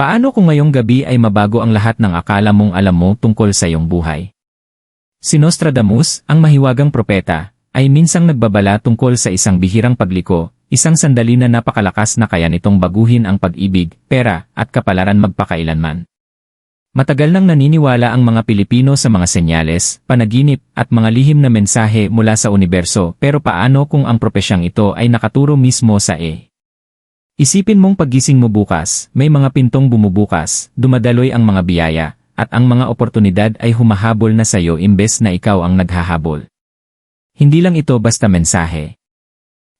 Paano kung ngayong gabi ay mabago ang lahat ng akala mong alam mo tungkol sa iyong buhay? Si Nostradamus, ang mahiwagang propeta, ay minsang nagbabala tungkol sa isang bihirang pagliko, isang sandali na napakalakas na kaya nitong baguhin ang pag-ibig, pera, at kapalaran magpakailanman. Matagal nang naniniwala ang mga Pilipino sa mga senyales, panaginip, at mga lihim na mensahe mula sa universo pero paano kung ang propesyang ito ay nakaturo mismo sa E? Isipin mong paggising mo bukas, may mga pintong bumubukas, dumadaloy ang mga biyaya, at ang mga oportunidad ay humahabol na sa iyo imbes na ikaw ang naghahabol. Hindi lang ito basta mensahe.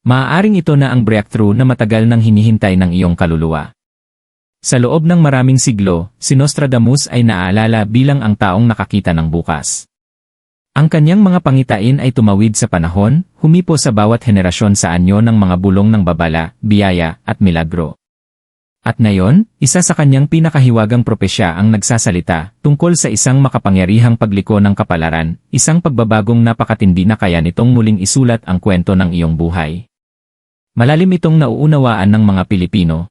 Maaaring ito na ang breakthrough na matagal nang hinihintay ng iyong kaluluwa. Sa loob ng maraming siglo, si Nostradamus ay naaalala bilang ang taong nakakita ng bukas. Ang kanyang mga pangitain ay tumawid sa panahon, humipo sa bawat henerasyon sa anyo ng mga bulong ng babala, biyaya, at milagro. At ngayon, isa sa kanyang pinakahiwagang propesya ang nagsasalita tungkol sa isang makapangyarihang pagliko ng kapalaran, isang pagbabagong napakatindi na kaya nitong muling isulat ang kwento ng iyong buhay. Malalim itong nauunawaan ng mga Pilipino,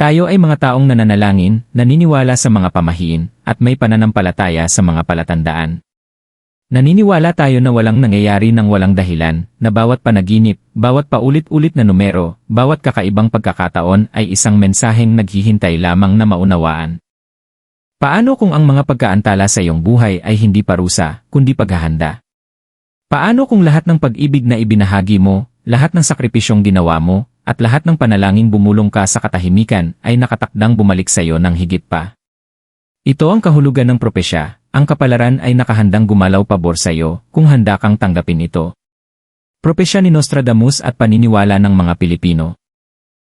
tayo ay mga taong nananalangin, naniniwala sa mga pamahiin, at may pananampalataya sa mga palatandaan. Naniniwala tayo na walang nangyayari ng walang dahilan, na bawat panaginip, bawat paulit-ulit na numero, bawat kakaibang pagkakataon ay isang mensaheng naghihintay lamang na maunawaan. Paano kung ang mga pagkaantala sa iyong buhay ay hindi parusa, kundi paghahanda? Paano kung lahat ng pag-ibig na ibinahagi mo, lahat ng sakripisyong ginawa mo, at lahat ng panalangin bumulong ka sa katahimikan ay nakatakdang bumalik sa iyo ng higit pa. Ito ang kahulugan ng propesya, ang kapalaran ay nakahandang gumalaw pabor sa iyo kung handa kang tanggapin ito. Propesya ni Nostradamus at paniniwala ng mga Pilipino.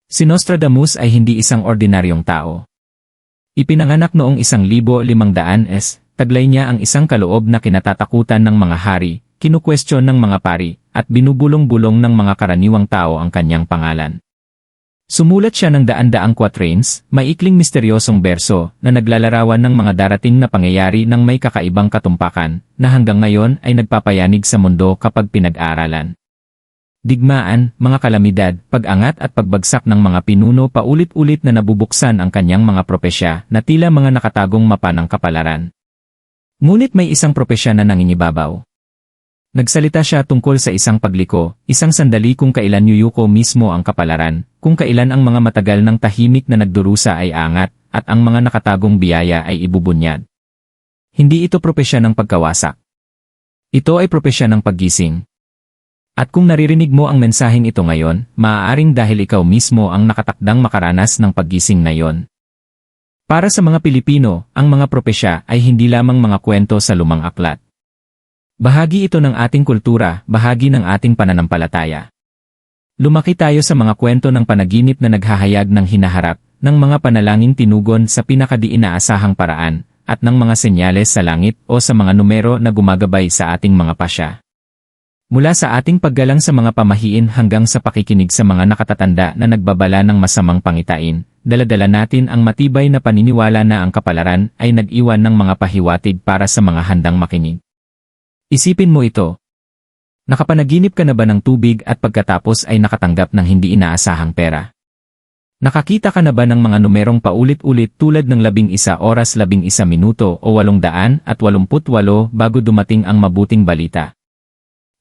Si Nostradamus ay hindi isang ordinaryong tao. Ipinanganak noong isang libo limang daan S, taglay niya ang isang kaloob na kinatatakutan ng mga hari, kinukwestiyon ng mga pari, at binubulong-bulong ng mga karaniwang tao ang kanyang pangalan. Sumulat siya ng daan-daang quatrains, maikling misteryosong berso na naglalarawan ng mga darating na pangyayari ng may kakaibang katumpakan na hanggang ngayon ay nagpapayanig sa mundo kapag pinag-aaralan. Digmaan, mga kalamidad, pag-angat at pagbagsak ng mga pinuno paulit-ulit na nabubuksan ang kanyang mga propesya na tila mga nakatagong mapa ng kapalaran. Ngunit may isang propesya na nangingibabaw. Nagsalita siya tungkol sa isang pagliko, isang sandali kung kailan yuyuko mismo ang kapalaran, kung kailan ang mga matagal ng tahimik na nagdurusa ay angat, at ang mga nakatagong biyaya ay ibubunyad. Hindi ito propesya ng pagkawasak. Ito ay propesya ng paggising. At kung naririnig mo ang mensaheng ito ngayon, maaaring dahil ikaw mismo ang nakatakdang makaranas ng paggising na yon. Para sa mga Pilipino, ang mga propesya ay hindi lamang mga kwento sa lumang aklat. Bahagi ito ng ating kultura, bahagi ng ating pananampalataya. Lumaki tayo sa mga kwento ng panaginip na naghahayag ng hinaharap, ng mga panalangin tinugon sa pinakadi-inaasahang paraan, at ng mga senyales sa langit o sa mga numero na gumagabay sa ating mga pasya. Mula sa ating paggalang sa mga pamahiin hanggang sa pakikinig sa mga nakatatanda na nagbabala ng masamang pangitain, daladala natin ang matibay na paniniwala na ang kapalaran ay nag-iwan ng mga pahiwatig para sa mga handang makinig. Isipin mo ito. Nakapanaginip ka na ba ng tubig at pagkatapos ay nakatanggap ng hindi inaasahang pera? Nakakita ka na ba ng mga numerong paulit-ulit tulad ng labing isa oras labing isa minuto o walong daan at walumput walo bago dumating ang mabuting balita?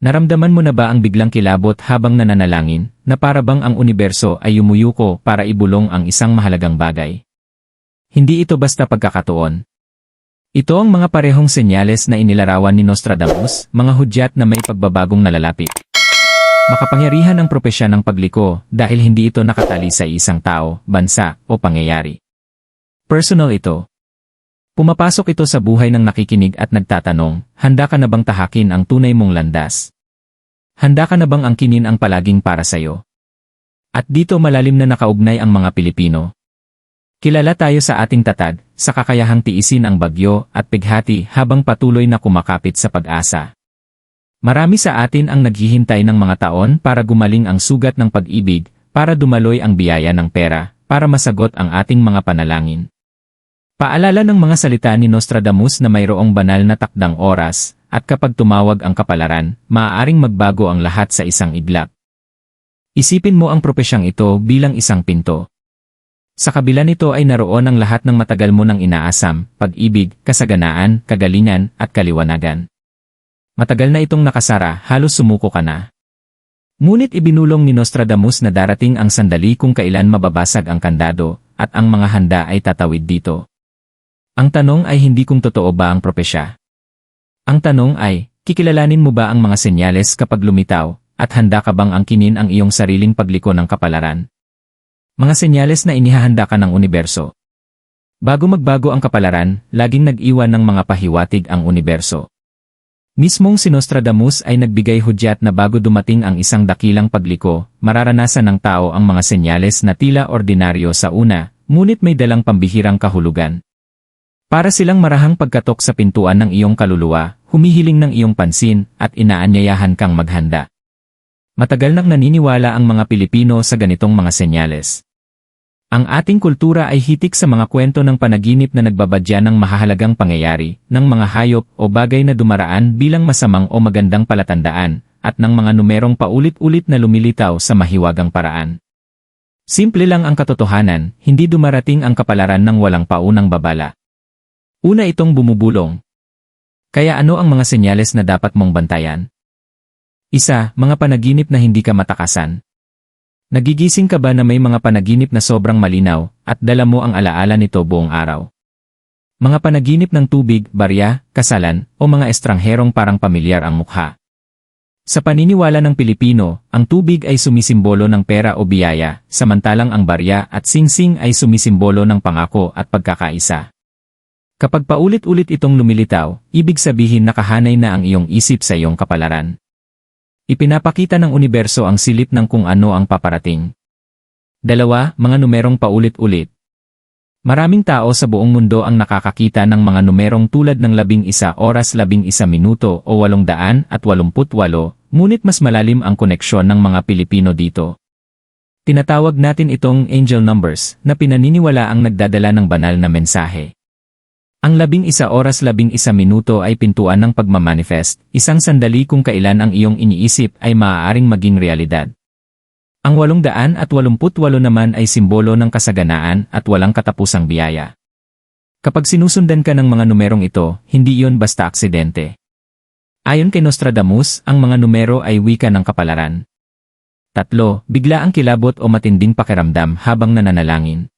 Naramdaman mo na ba ang biglang kilabot habang nananalangin, na para bang ang universo ay yumuyuko para ibulong ang isang mahalagang bagay? Hindi ito basta pagkakatuon, ito ang mga parehong senyales na inilarawan ni Nostradamus, mga hudyat na may pagbabagong nalalapit. Makapangyarihan ang propesya ng pagliko dahil hindi ito nakatali sa isang tao, bansa, o pangyayari. Personal ito. Pumapasok ito sa buhay ng nakikinig at nagtatanong, handa ka na bang tahakin ang tunay mong landas? Handa ka na bang angkinin ang palaging para sa'yo? At dito malalim na nakaugnay ang mga Pilipino, Kilala tayo sa ating tatag, sa kakayahang tiisin ang bagyo at pighati habang patuloy na kumakapit sa pag-asa. Marami sa atin ang naghihintay ng mga taon para gumaling ang sugat ng pag-ibig, para dumaloy ang biyaya ng pera, para masagot ang ating mga panalangin. Paalala ng mga salita ni Nostradamus na mayroong banal na takdang oras, at kapag tumawag ang kapalaran, maaaring magbago ang lahat sa isang iglap. Isipin mo ang propesyang ito bilang isang pinto. Sa kabila nito ay naroon ang lahat ng matagal mo nang inaasam, pag-ibig, kasaganaan, kagalingan, at kaliwanagan. Matagal na itong nakasara, halos sumuko ka na. Ngunit ibinulong ni Nostradamus na darating ang sandali kung kailan mababasag ang kandado, at ang mga handa ay tatawid dito. Ang tanong ay hindi kung totoo ba ang propesya. Ang tanong ay, kikilalanin mo ba ang mga senyales kapag lumitaw, at handa ka bang angkinin ang iyong sariling pagliko ng kapalaran? Mga senyales na inihahanda ka ng universo. Bago magbago ang kapalaran, laging nag-iwan ng mga pahiwatig ang universo. Mismong si Nostradamus ay nagbigay hudyat na bago dumating ang isang dakilang pagliko, mararanasan ng tao ang mga senyales na tila ordinaryo sa una, ngunit may dalang pambihirang kahulugan. Para silang marahang pagkatok sa pintuan ng iyong kaluluwa, humihiling ng iyong pansin, at inaanyayahan kang maghanda. Matagal nang naniniwala ang mga Pilipino sa ganitong mga senyales. Ang ating kultura ay hitik sa mga kwento ng panaginip na nagbabadya ng mahahalagang pangyayari, ng mga hayop o bagay na dumaraan bilang masamang o magandang palatandaan, at ng mga numerong paulit-ulit na lumilitaw sa mahiwagang paraan. Simple lang ang katotohanan, hindi dumarating ang kapalaran ng walang paunang babala. Una itong bumubulong. Kaya ano ang mga senyales na dapat mong bantayan? Isa, mga panaginip na hindi ka matakasan. Nagigising ka ba na may mga panaginip na sobrang malinaw, at dala mo ang alaala nito buong araw? Mga panaginip ng tubig, barya, kasalan, o mga estrangherong parang pamilyar ang mukha. Sa paniniwala ng Pilipino, ang tubig ay sumisimbolo ng pera o biyaya, samantalang ang barya at singsing ay sumisimbolo ng pangako at pagkakaisa. Kapag paulit-ulit itong lumilitaw, ibig sabihin nakahanay na ang iyong isip sa iyong kapalaran. Ipinapakita ng universo ang silip ng kung ano ang paparating. Dalawa, mga numerong paulit-ulit. Maraming tao sa buong mundo ang nakakakita ng mga numerong tulad ng labing isa oras labing isa minuto o walong daan at walumput walo, ngunit mas malalim ang koneksyon ng mga Pilipino dito. Tinatawag natin itong angel numbers na pinaniniwala ang nagdadala ng banal na mensahe. Ang labing isa oras labing isa minuto ay pintuan ng pagmamanifest, isang sandali kung kailan ang iyong iniisip ay maaaring maging realidad. Ang walong daan at walumput walo naman ay simbolo ng kasaganaan at walang katapusang biyaya. Kapag sinusundan ka ng mga numerong ito, hindi iyon basta aksidente. Ayon kay Nostradamus, ang mga numero ay wika ng kapalaran. Tatlo, bigla ang kilabot o matinding pakiramdam habang nananalangin.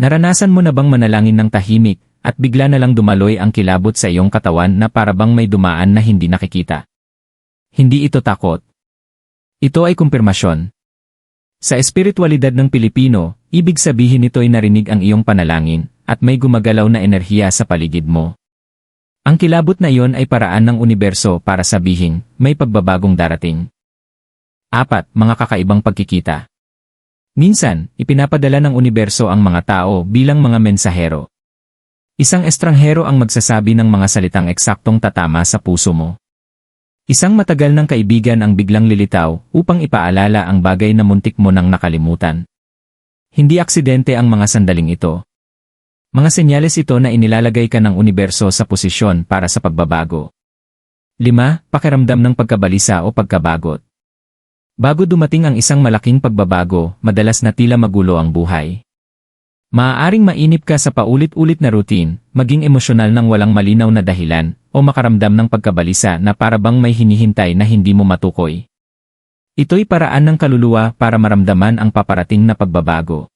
Naranasan mo na bang manalangin ng tahimik, at bigla na lang dumaloy ang kilabot sa iyong katawan na parabang may dumaan na hindi nakikita. Hindi ito takot. Ito ay kumpirmasyon. Sa espiritualidad ng Pilipino, ibig sabihin nito ay narinig ang iyong panalangin, at may gumagalaw na enerhiya sa paligid mo. Ang kilabot na iyon ay paraan ng universo para sabihin, may pagbabagong darating. Apat, mga kakaibang pagkikita. Minsan, ipinapadala ng universo ang mga tao bilang mga mensahero. Isang estranghero ang magsasabi ng mga salitang eksaktong tatama sa puso mo. Isang matagal ng kaibigan ang biglang lilitaw upang ipaalala ang bagay na muntik mo nang nakalimutan. Hindi aksidente ang mga sandaling ito. Mga senyales ito na inilalagay ka ng universo sa posisyon para sa pagbabago. 5. Pakiramdam ng pagkabalisa o pagkabagot. Bago dumating ang isang malaking pagbabago, madalas na tila magulo ang buhay. Maaaring mainip ka sa paulit-ulit na routine, maging emosyonal ng walang malinaw na dahilan, o makaramdam ng pagkabalisa na parabang may hinihintay na hindi mo matukoy. Ito'y paraan ng kaluluwa para maramdaman ang paparating na pagbabago.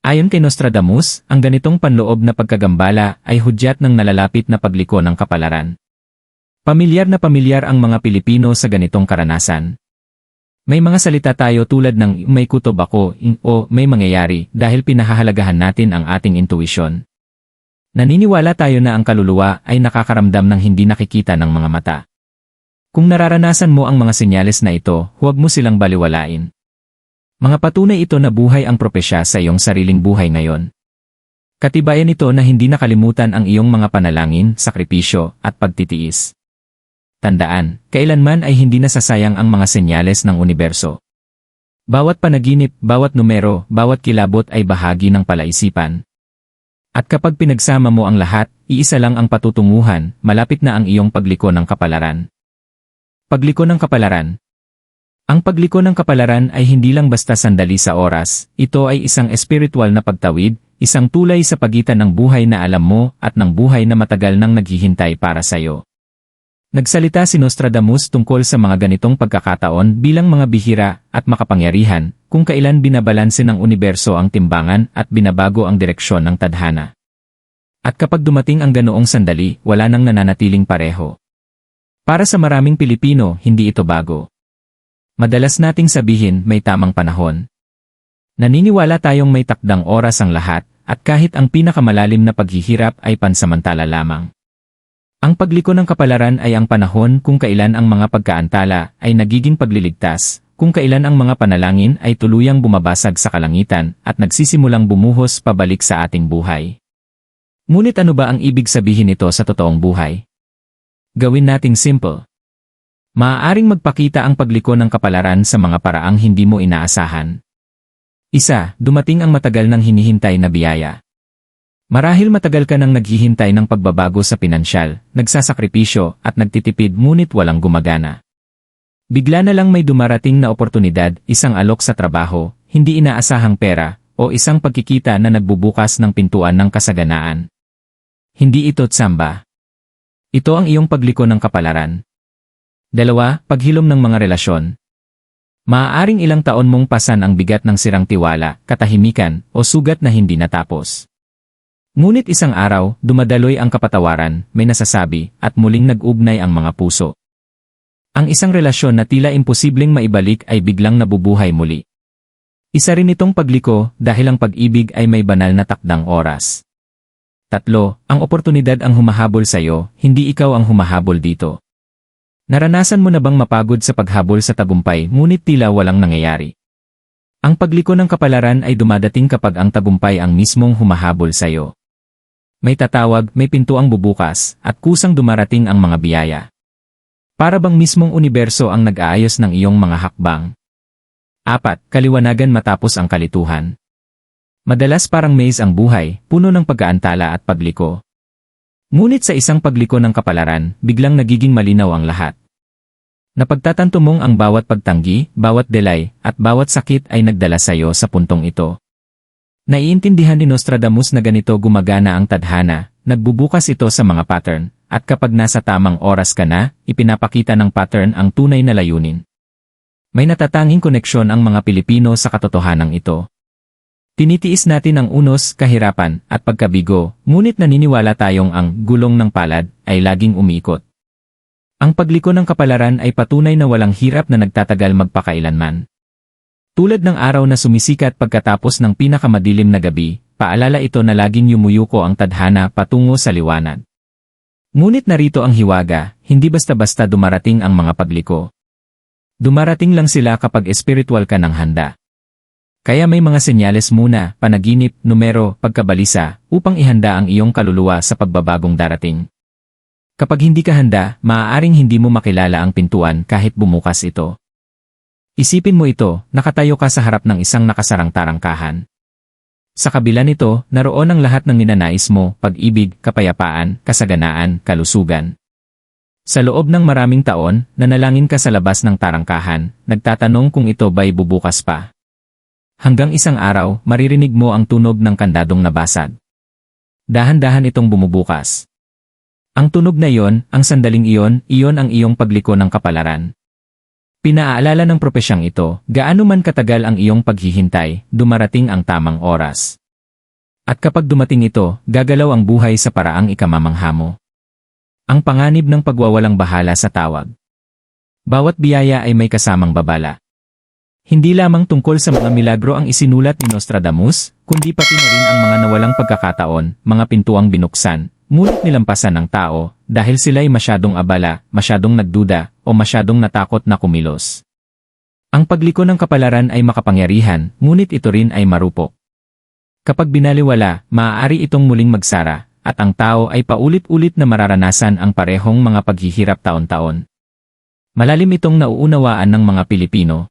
Ayon kay Nostradamus, ang ganitong panloob na pagkagambala ay hudyat ng nalalapit na pagliko ng kapalaran. Pamilyar na pamilyar ang mga Pilipino sa ganitong karanasan. May mga salita tayo tulad ng may kutob ako o may mangyayari dahil pinahahalagahan natin ang ating intuition. Naniniwala tayo na ang kaluluwa ay nakakaramdam ng hindi nakikita ng mga mata. Kung nararanasan mo ang mga senyales na ito, huwag mo silang baliwalain. Mga patunay ito na buhay ang propesya sa iyong sariling buhay ngayon. Katibayan ito na hindi nakalimutan ang iyong mga panalangin, sakripisyo, at pagtitiis. Tandaan, kailanman ay hindi nasasayang ang mga senyales ng universo. Bawat panaginip, bawat numero, bawat kilabot ay bahagi ng palaisipan. At kapag pinagsama mo ang lahat, iisa lang ang patutunguhan, malapit na ang iyong pagliko ng kapalaran. Pagliko ng kapalaran. Ang pagliko ng kapalaran ay hindi lang basta sandali sa oras, ito ay isang espiritual na pagtawid, isang tulay sa pagitan ng buhay na alam mo at ng buhay na matagal nang naghihintay para sayo. Nagsalita si Nostradamus tungkol sa mga ganitong pagkakataon bilang mga bihira at makapangyarihan, kung kailan binabalanse ng universo ang timbangan at binabago ang direksyon ng tadhana. At kapag dumating ang ganoong sandali, wala nang nananatiling pareho. Para sa maraming Pilipino, hindi ito bago. Madalas nating sabihin may tamang panahon. Naniniwala tayong may takdang oras ang lahat, at kahit ang pinakamalalim na paghihirap ay pansamantala lamang. Ang pagliko ng kapalaran ay ang panahon kung kailan ang mga pagkaantala ay nagiging pagliligtas, kung kailan ang mga panalangin ay tuluyang bumabasag sa kalangitan at nagsisimulang bumuhos pabalik sa ating buhay. Ngunit ano ba ang ibig sabihin nito sa totoong buhay? Gawin nating simple. Maaaring magpakita ang pagliko ng kapalaran sa mga paraang hindi mo inaasahan. Isa, dumating ang matagal nang hinihintay na biyaya. Marahil matagal ka nang naghihintay ng pagbabago sa pinansyal, nagsasakripisyo at nagtitipid ngunit walang gumagana. Bigla na lang may dumarating na oportunidad, isang alok sa trabaho, hindi inaasahang pera, o isang pagkikita na nagbubukas ng pintuan ng kasaganaan. Hindi ito tsamba. Ito ang iyong pagliko ng kapalaran. Dalawa, paghilom ng mga relasyon. Maaaring ilang taon mong pasan ang bigat ng sirang tiwala, katahimikan, o sugat na hindi natapos. Ngunit isang araw, dumadaloy ang kapatawaran, may nasasabi, at muling nag-ugnay ang mga puso. Ang isang relasyon na tila imposibleng maibalik ay biglang nabubuhay muli. Isa rin itong pagliko dahil ang pag-ibig ay may banal na takdang oras. Tatlo, ang oportunidad ang humahabol sa iyo, hindi ikaw ang humahabol dito. Naranasan mo na bang mapagod sa paghabol sa tagumpay ngunit tila walang nangyayari? Ang pagliko ng kapalaran ay dumadating kapag ang tagumpay ang mismong humahabol sa iyo. May tatawag, may pintuang bubukas, at kusang dumarating ang mga biyaya. Para bang mismong universo ang nag-aayos ng iyong mga hakbang. Apat, kaliwanagan matapos ang kalituhan. Madalas parang maze ang buhay, puno ng pag-aantala at pagliko. Ngunit sa isang pagliko ng kapalaran, biglang nagiging malinaw ang lahat. Napagtatanto mong ang bawat pagtanggi, bawat delay, at bawat sakit ay nagdala sa iyo sa puntong ito. Naiintindihan ni Nostradamus na ganito gumagana ang tadhana, nagbubukas ito sa mga pattern, at kapag nasa tamang oras ka na, ipinapakita ng pattern ang tunay na layunin. May natatanging koneksyon ang mga Pilipino sa katotohanan ito. Tinitiis natin ang unos, kahirapan, at pagkabigo, ngunit naniniwala tayong ang gulong ng palad ay laging umiikot. Ang pagliko ng kapalaran ay patunay na walang hirap na nagtatagal magpakailanman. Tulad ng araw na sumisikat pagkatapos ng pinakamadilim na gabi, paalala ito na laging yumuyuko ang tadhana patungo sa liwanag. Ngunit narito ang hiwaga, hindi basta-basta dumarating ang mga pagliko. Dumarating lang sila kapag espiritual ka ng handa. Kaya may mga senyales muna, panaginip, numero, pagkabalisa, upang ihanda ang iyong kaluluwa sa pagbabagong darating. Kapag hindi ka handa, maaaring hindi mo makilala ang pintuan kahit bumukas ito. Isipin mo ito, nakatayo ka sa harap ng isang nakasarang tarangkahan. Sa kabila nito, naroon ang lahat ng ninanais mo, pag-ibig, kapayapaan, kasaganaan, kalusugan. Sa loob ng maraming taon, nanalangin ka sa labas ng tarangkahan, nagtatanong kung ito ba'y bubukas pa. Hanggang isang araw, maririnig mo ang tunog ng kandadong nabasag. Dahan-dahan itong bumubukas. Ang tunog na iyon, ang sandaling iyon, iyon ang iyong pagliko ng kapalaran. Pinaaalala ng propesyang ito, gaano man katagal ang iyong paghihintay, dumarating ang tamang oras. At kapag dumating ito, gagalaw ang buhay sa paraang ikamamangha mo. Ang panganib ng pagwawalang bahala sa tawag. Bawat biyaya ay may kasamang babala. Hindi lamang tungkol sa mga milagro ang isinulat ni Nostradamus, kundi pati na rin ang mga nawalang pagkakataon, mga pintuang binuksan, ngunit nilampasan ng tao, dahil sila'y masyadong abala, masyadong nagduda, o masyadong natakot na kumilos. Ang pagliko ng kapalaran ay makapangyarihan, ngunit ito rin ay marupok. Kapag binaliwala, maaari itong muling magsara, at ang tao ay paulit-ulit na mararanasan ang parehong mga paghihirap taon-taon. Malalim itong nauunawaan ng mga Pilipino.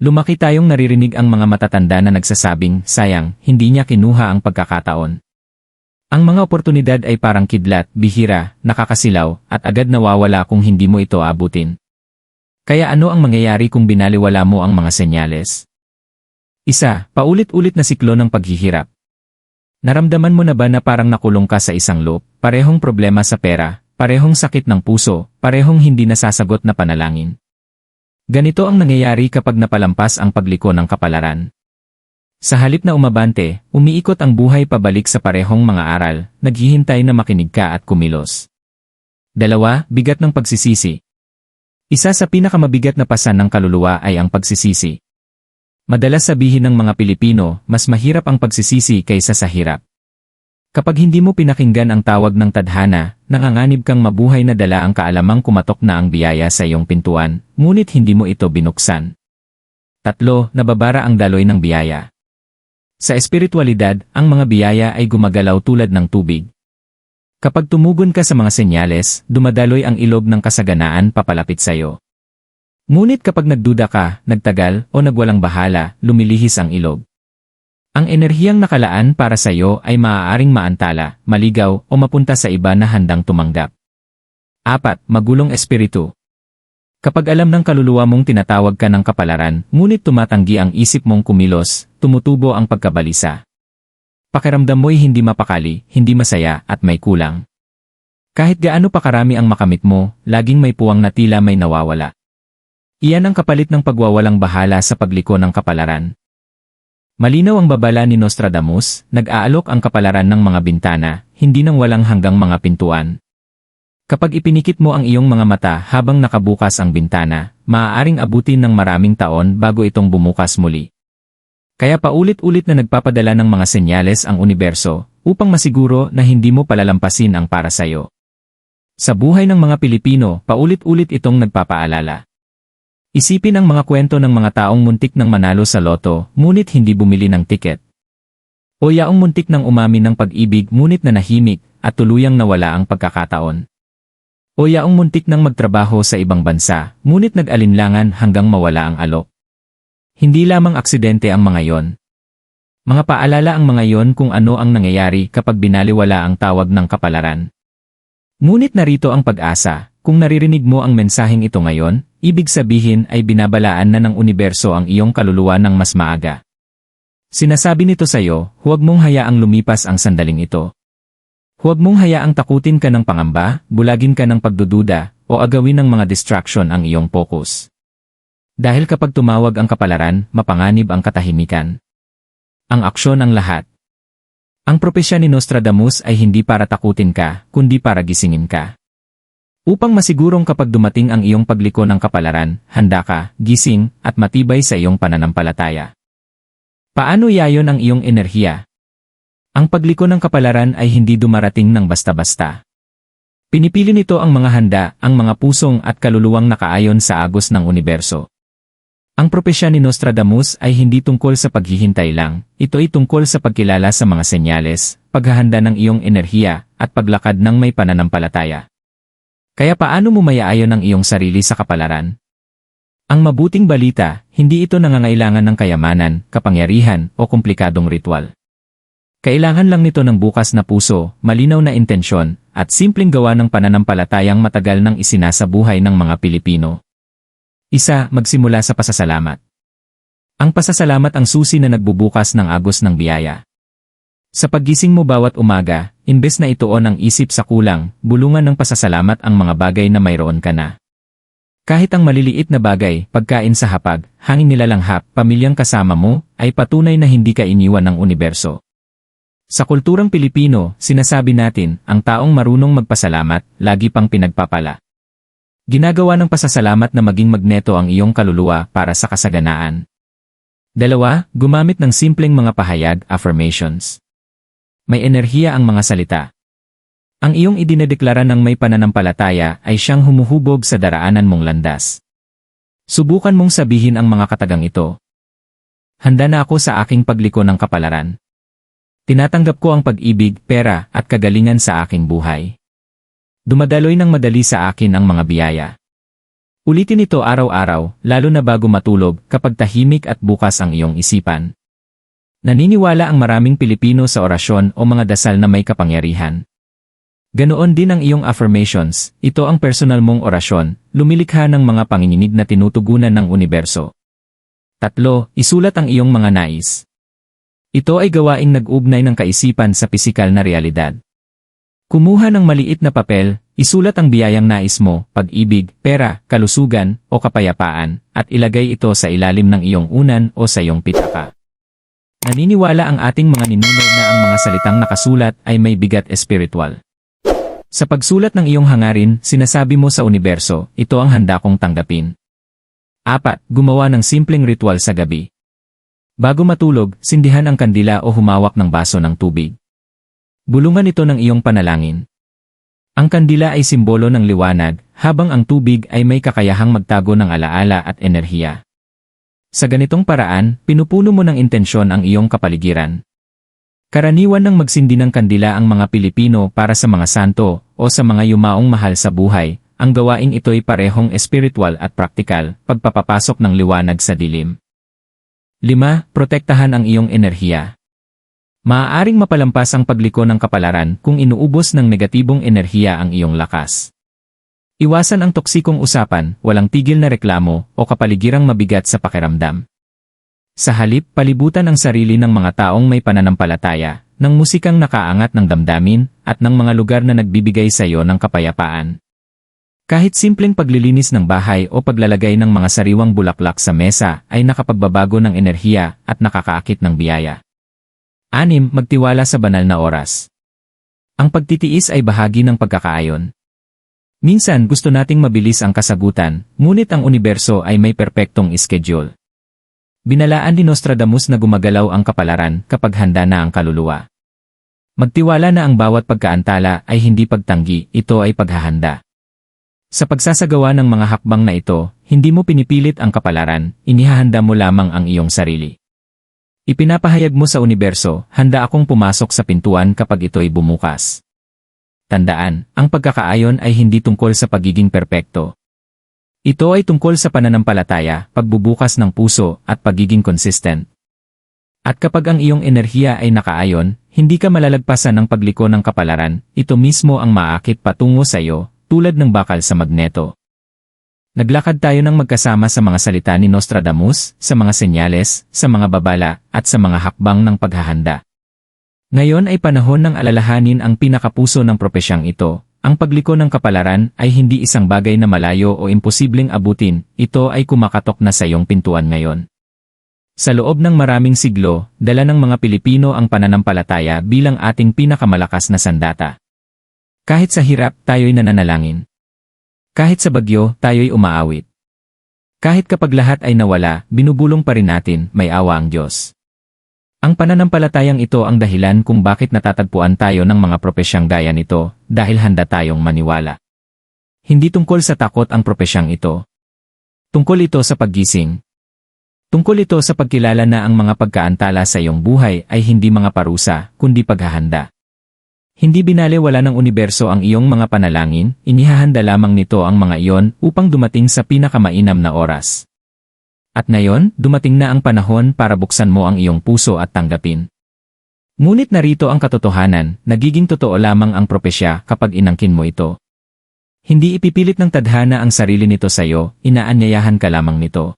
Lumaki tayong naririnig ang mga matatanda na nagsasabing, sayang, hindi niya kinuha ang pagkakataon. Ang mga oportunidad ay parang kidlat, bihira, nakakasilaw, at agad nawawala kung hindi mo ito abutin. Kaya ano ang mangyayari kung binaliwala mo ang mga senyales? Isa, paulit-ulit na siklo ng paghihirap. Naramdaman mo na ba na parang nakulong ka sa isang loop, parehong problema sa pera, parehong sakit ng puso, parehong hindi nasasagot na panalangin? Ganito ang nangyayari kapag napalampas ang pagliko ng kapalaran. Sa halip na umabante, umiikot ang buhay pabalik sa parehong mga aral, naghihintay na makinig ka at kumilos. Dalawa, bigat ng pagsisisi. Isa sa pinakamabigat na pasan ng kaluluwa ay ang pagsisisi. Madalas sabihin ng mga Pilipino, mas mahirap ang pagsisisi kaysa sa hirap. Kapag hindi mo pinakinggan ang tawag ng tadhana, nanganganib kang mabuhay na dala ang kaalamang kumatok na ang biyaya sa iyong pintuan, ngunit hindi mo ito binuksan. Tatlo, nababara ang daloy ng biyaya. Sa espiritualidad, ang mga biyaya ay gumagalaw tulad ng tubig. Kapag tumugon ka sa mga senyales, dumadaloy ang ilog ng kasaganaan papalapit sa iyo. Ngunit kapag nagduda ka, nagtagal, o nagwalang bahala, lumilihis ang ilog. Ang enerhiyang nakalaan para sa iyo ay maaaring maantala, maligaw, o mapunta sa iba na handang tumanggap. 4. Magulong espiritu. Kapag alam ng kaluluwa mong tinatawag ka ng kapalaran, ngunit tumatanggi ang isip mong kumilos, tumutubo ang pagkabalisa. Pakiramdam mo'y hindi mapakali, hindi masaya, at may kulang. Kahit gaano pa karami ang makamit mo, laging may puwang na tila may nawawala. Iyan ang kapalit ng pagwawalang bahala sa pagliko ng kapalaran. Malinaw ang babala ni Nostradamus, nag-aalok ang kapalaran ng mga bintana, hindi nang walang hanggang mga pintuan. Kapag ipinikit mo ang iyong mga mata habang nakabukas ang bintana, maaaring abutin ng maraming taon bago itong bumukas muli. Kaya paulit-ulit na nagpapadala ng mga senyales ang universo, upang masiguro na hindi mo palalampasin ang para sayo. Sa buhay ng mga Pilipino, paulit-ulit itong nagpapaalala. Isipin ang mga kwento ng mga taong muntik ng manalo sa loto, ngunit hindi bumili ng tiket. O yaong muntik ng umami ng pag-ibig ngunit na nahimik at tuluyang nawala ang pagkakataon. O yaong muntik ng magtrabaho sa ibang bansa, ngunit nag-alinlangan hanggang mawala ang alok. Hindi lamang aksidente ang mga yon. Mga paalala ang mga yon kung ano ang nangyayari kapag binaliwala ang tawag ng kapalaran. Ngunit narito ang pag-asa, kung naririnig mo ang mensaheng ito ngayon, ibig sabihin ay binabalaan na ng universo ang iyong kaluluwa ng mas maaga. Sinasabi nito sa iyo, huwag mong hayaang lumipas ang sandaling ito. Huwag mong hayaang takutin ka ng pangamba, bulagin ka ng pagdududa, o agawin ng mga distraction ang iyong focus. Dahil kapag tumawag ang kapalaran, mapanganib ang katahimikan. Ang aksyon ang lahat. Ang propesya ni Nostradamus ay hindi para takutin ka, kundi para gisingin ka. Upang masigurong kapag dumating ang iyong pagliko ng kapalaran, handa ka, gising, at matibay sa iyong pananampalataya. Paano yayon ang iyong enerhiya? Ang pagliko ng kapalaran ay hindi dumarating ng basta-basta. Pinipili nito ang mga handa, ang mga pusong at kaluluwang nakaayon sa agos ng universo. Ang propesya ni Nostradamus ay hindi tungkol sa paghihintay lang, ito ay tungkol sa pagkilala sa mga senyales, paghahanda ng iyong enerhiya, at paglakad ng may pananampalataya. Kaya paano mo mayaayon ang iyong sarili sa kapalaran? Ang mabuting balita, hindi ito nangangailangan ng kayamanan, kapangyarihan, o komplikadong ritual. Kailangan lang nito ng bukas na puso, malinaw na intensyon, at simpleng gawa ng pananampalatayang matagal nang isinasa buhay ng mga Pilipino. Isa, magsimula sa pasasalamat. Ang pasasalamat ang susi na nagbubukas ng agos ng biyaya. Sa paggising mo bawat umaga, imbes na ituon ang isip sa kulang, bulungan ng pasasalamat ang mga bagay na mayroon ka na. Kahit ang maliliit na bagay, pagkain sa hapag, hangin nilalanghap, pamilyang kasama mo, ay patunay na hindi ka iniwan ng universo. Sa kulturang Pilipino, sinasabi natin, ang taong marunong magpasalamat, lagi pang pinagpapala. Ginagawa ng pasasalamat na maging magneto ang iyong kaluluwa para sa kasaganaan. Dalawa, gumamit ng simpleng mga pahayag, affirmations. May enerhiya ang mga salita. Ang iyong idinedeklara ng may pananampalataya ay siyang humuhubog sa daraanan mong landas. Subukan mong sabihin ang mga katagang ito. Handa na ako sa aking pagliko ng kapalaran. Tinatanggap ko ang pag-ibig, pera, at kagalingan sa aking buhay. Dumadaloy ng madali sa akin ang mga biyaya. Ulitin ito araw-araw, lalo na bago matulog, kapag tahimik at bukas ang iyong isipan. Naniniwala ang maraming Pilipino sa orasyon o mga dasal na may kapangyarihan. Ganoon din ang iyong affirmations, ito ang personal mong orasyon, lumilikha ng mga panginginig na tinutugunan ng universo. Tatlo, isulat ang iyong mga nais. Ito ay gawaing nag-ugnay ng kaisipan sa pisikal na realidad. Kumuha ng maliit na papel, isulat ang biyayang nais mo, pag-ibig, pera, kalusugan, o kapayapaan, at ilagay ito sa ilalim ng iyong unan o sa iyong pitaka. Naniniwala ang ating mga ninuno na ang mga salitang nakasulat ay may bigat espiritual. Sa pagsulat ng iyong hangarin, sinasabi mo sa universo, ito ang handa kong tanggapin. Apat, gumawa ng simpleng ritual sa gabi. Bago matulog, sindihan ang kandila o humawak ng baso ng tubig. Bulungan ito ng iyong panalangin. Ang kandila ay simbolo ng liwanag, habang ang tubig ay may kakayahang magtago ng alaala at enerhiya. Sa ganitong paraan, pinupuno mo ng intensyon ang iyong kapaligiran. Karaniwan ng magsindi ng kandila ang mga Pilipino para sa mga santo o sa mga yumaong mahal sa buhay, ang gawaing ito'y parehong espiritual at praktikal, pagpapapasok ng liwanag sa dilim. 5. Protektahan ang iyong enerhiya. Maaaring mapalampas ang pagliko ng kapalaran kung inuubos ng negatibong enerhiya ang iyong lakas. Iwasan ang toksikong usapan, walang tigil na reklamo, o kapaligirang mabigat sa pakiramdam. Sa halip, palibutan ang sarili ng mga taong may pananampalataya, ng musikang nakaangat ng damdamin, at ng mga lugar na nagbibigay sa iyo ng kapayapaan. Kahit simpleng paglilinis ng bahay o paglalagay ng mga sariwang bulaklak sa mesa ay nakapagbabago ng enerhiya at nakakaakit ng biyaya. Anim, magtiwala sa banal na oras. Ang pagtitiis ay bahagi ng pagkakaayon. Minsan gusto nating mabilis ang kasagutan, ngunit ang universo ay may perpektong schedule. Binalaan ni Nostradamus na gumagalaw ang kapalaran kapag handa na ang kaluluwa. Magtiwala na ang bawat pagkaantala ay hindi pagtanggi, ito ay paghahanda. Sa pagsasagawa ng mga hakbang na ito, hindi mo pinipilit ang kapalaran, inihahanda mo lamang ang iyong sarili. Ipinapahayag mo sa universo, handa akong pumasok sa pintuan kapag ito'y bumukas. Tandaan, ang pagkakaayon ay hindi tungkol sa pagiging perpekto, ito ay tungkol sa pananampalataya, pagbubukas ng puso, at pagiging consistent. At kapag ang iyong enerhiya ay nakaayon, hindi ka malalagpasan ng pagliko ng kapalaran, ito mismo ang maakit patungo sa iyo, tulad ng bakal sa magneto. Naglakad tayo ng magkasama sa mga salita ni Nostradamus, sa mga senyales, sa mga babala, at sa mga hakbang ng paghahanda. Ngayon ay panahon ng alalahanin ang pinakapuso ng propesyang ito, ang pagliko ng kapalaran ay hindi isang bagay na malayo o imposibleng abutin, ito ay kumakatok na sa iyong pintuan ngayon. Sa loob ng maraming siglo, dala ng mga Pilipino ang pananampalataya bilang ating pinakamalakas na sandata. Kahit sa hirap, tayo'y nananalangin. Kahit sa bagyo, tayo'y umaawit. Kahit kapag lahat ay nawala, binubulong pa rin natin, may awa ang Diyos. Ang pananampalatayang ito ang dahilan kung bakit natatagpuan tayo ng mga propesyang gaya nito, dahil handa tayong maniwala. Hindi tungkol sa takot ang propesyang ito. Tungkol ito sa paggising. Tungkol ito sa pagkilala na ang mga pagkaantala sa iyong buhay ay hindi mga parusa, kundi paghahanda. Hindi binalewala ng universo ang iyong mga panalangin, inihahanda lamang nito ang mga iyon upang dumating sa pinakamainam na oras. At ngayon, dumating na ang panahon para buksan mo ang iyong puso at tanggapin. Ngunit narito ang katotohanan, nagiging totoo lamang ang propesya kapag inangkin mo ito. Hindi ipipilit ng tadhana ang sarili nito sa iyo, inaanyayahan ka lamang nito.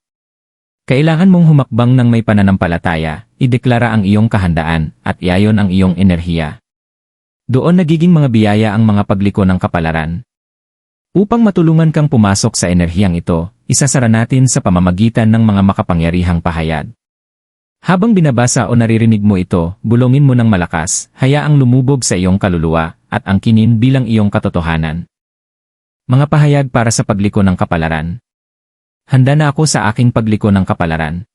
Kailangan mong humakbang ng may pananampalataya, ideklara ang iyong kahandaan, at iayon ang iyong enerhiya. Doon nagiging mga biyaya ang mga pagliko ng kapalaran. Upang matulungan kang pumasok sa enerhiyang ito, isasara natin sa pamamagitan ng mga makapangyarihang pahayag. Habang binabasa o naririnig mo ito, bulongin mo ng malakas, hayaang lumubog sa iyong kaluluwa, at angkinin bilang iyong katotohanan. Mga pahayag para sa pagliko ng kapalaran. Handa na ako sa aking pagliko ng kapalaran.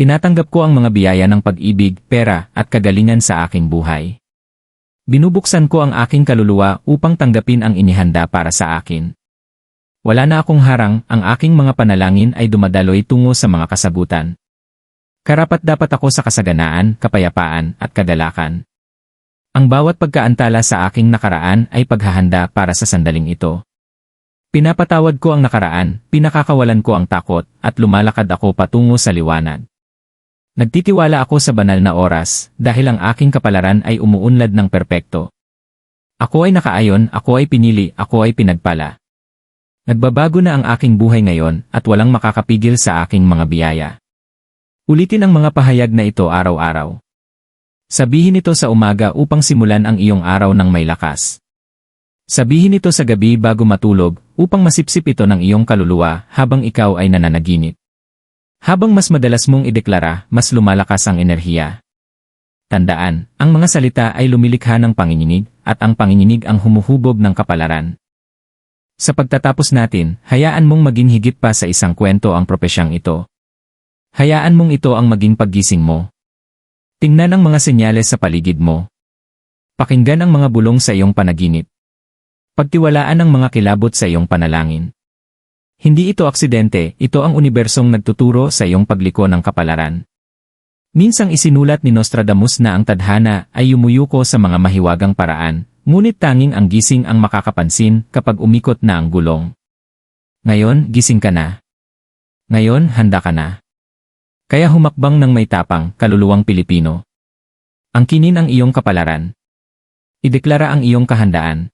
Tinatanggap ko ang mga biyaya ng pag-ibig, pera, at kagalingan sa aking buhay. Binubuksan ko ang aking kaluluwa upang tanggapin ang inihanda para sa akin. Wala na akong harang, ang aking mga panalangin ay dumadaloy tungo sa mga kasagutan. Karapat dapat ako sa kasaganaan, kapayapaan, at kadalakan. Ang bawat pagkaantala sa aking nakaraan ay paghahanda para sa sandaling ito. Pinapatawad ko ang nakaraan, pinakakawalan ko ang takot, at lumalakad ako patungo sa liwanag. Nagtitiwala ako sa banal na oras, dahil ang aking kapalaran ay umuunlad ng perpekto. Ako ay nakaayon, ako ay pinili, ako ay pinagpala. Nagbabago na ang aking buhay ngayon at walang makakapigil sa aking mga biyaya. Ulitin ang mga pahayag na ito araw-araw. Sabihin ito sa umaga upang simulan ang iyong araw ng may lakas. Sabihin ito sa gabi bago matulog upang masipsip ito ng iyong kaluluwa habang ikaw ay nananaginip. Habang mas madalas mong ideklara, mas lumalakas ang enerhiya. Tandaan, ang mga salita ay lumilikha ng panginginig at ang panginginig ang humuhubog ng kapalaran. Sa pagtatapos natin, hayaan mong maging higit pa sa isang kwento ang propesyang ito. Hayaan mong ito ang maging paggising mo. Tingnan ang mga senyales sa paligid mo. Pakinggan ang mga bulong sa iyong panaginip. Pagtiwalaan ang mga kilabot sa iyong panalangin. Hindi ito aksidente, ito ang unibersong nagtuturo sa iyong pagliko ng kapalaran. Minsang isinulat ni Nostradamus na ang tadhana ay yumuyuko sa mga mahiwagang paraan, ngunit tanging ang gising ang makakapansin kapag umikot na ang gulong. Ngayon, gising ka na. Ngayon, handa ka na. Kaya humakbang ng may tapang, kaluluwang Pilipino. Angkinin ang iyong kapalaran. Ideklara ang iyong kahandaan.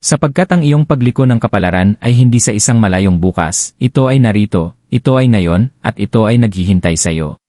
Sapagkat ang iyong pagliko ng kapalaran ay hindi sa isang malayong bukas, ito ay narito, ito ay ngayon, at ito ay naghihintay sa iyo.